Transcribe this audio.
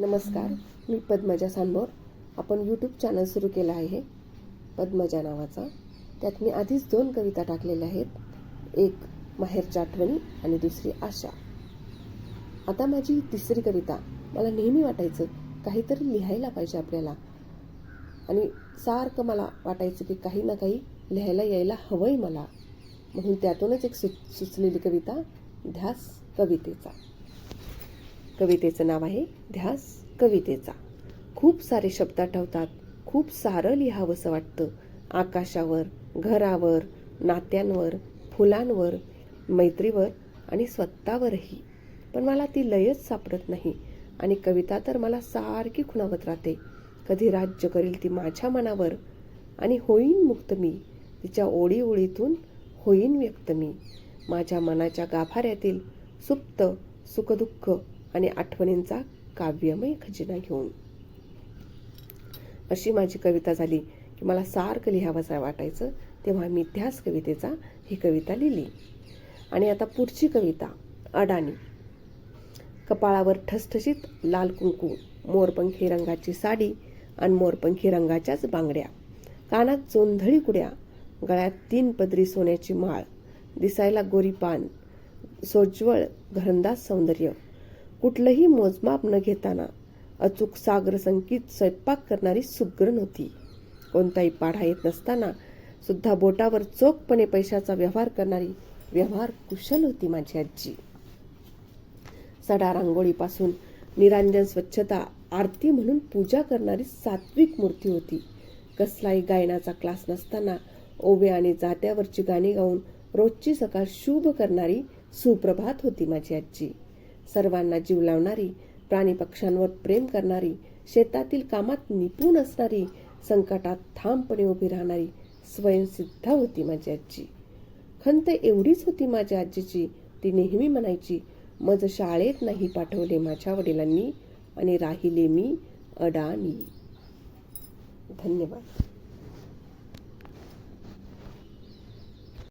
नमस्कार मी पद्मजा सांबोर. आपण YouTube channel सुरू केलं आहे. पद्मजा नावाचा. त्यात मी आधीच दोन कविता टाकलेल्या आहेत. एक माहेरच्या आठवणी आणि दुसरी आशा. आता माझी तिसरी कविता. मला नेहमी वाटायचं काहीतरी लिहायला पाहिजे आपल्याला. आणि सारखं मला वाटायचं की काही ना काही लिहायला यायला हवंय मला. म्हणून त्यातूनच एक सु सुचलेली कविता ध्यास कवितेचा. कवितेचं नाव आहे ध्यास कवितेचा. खूप सारे शब्द आठवतात खूप सारं लिहावंसं वाटतं. आकाशावर घरावर नात्यांवर फुलांवर मैत्रीवर आणि स्वतःवरही. पण मला ती लयच सापडत नाही आणि कविता तर मला सारखी खुणावत राहते. कधी राज्य करील ती माझ्या मनावर आणि होईन मुक्त मी. तिच्या ओळीओळीतून होईन व्यक्त मी. माझ्या मनाच्या गाभाऱ्यातील सुप्त सुखदुःख आणि आठवणींचा काव्यमय खजिना घेऊन. अशी माझी कविता झाली की मला सारखं लिहावंसं वाटायचं तेव्हा मी त्याच कवितेचा ही कविता लिहिली. आणि आता पुढची कविता अडाणी. कपाळावर ठसठशीत लाल कुंकू मोरपंखी रंगाची साडी आणि मोरपंखी रंगाच्याच बांगड्या. कानात जोंधळी कुड्या गळ्यात तीन पदरी सोन्याची माळ दिसायला गोरी पान सोज्वळ घरंदाज सौंदर्य. कुठलंही मोजमाप न घेताना अचूक सागर संकित स्वयंपाक करणारी सुग्र होती कोणताही पाढा येत नसताना सुद्धा बोटावर चोखपणे पैशाचा व्यवहार करणारी व्यवहार कुशल होती माझी आजी. सडा रांगोळीपासून निरांजन स्वच्छता आरती म्हणून पूजा करणारी सात्विक मूर्ती होती. कसलाही गायनाचा क्लास नसताना ओवे आणि जात्यावरची गाणी गाऊन रोजची सकाळ शुभ करणारी सुप्रभात होती माझी आजी. सर्वांना जीव लावणारी प्राणी पक्ष्यांवर प्रेम करणारी शेतातील कामात निपुण असणारी संकटात ठामपणे उभी राहणारी स्वयंसिद्धा होती माझी आजी. खंत एवढीच होती माझ्या आजीची ती नेहमी म्हणायची मज शाळेत नाही पाठवले माझ्या वडिलांनी आणि राहिले मी अडाणी. धन्यवाद.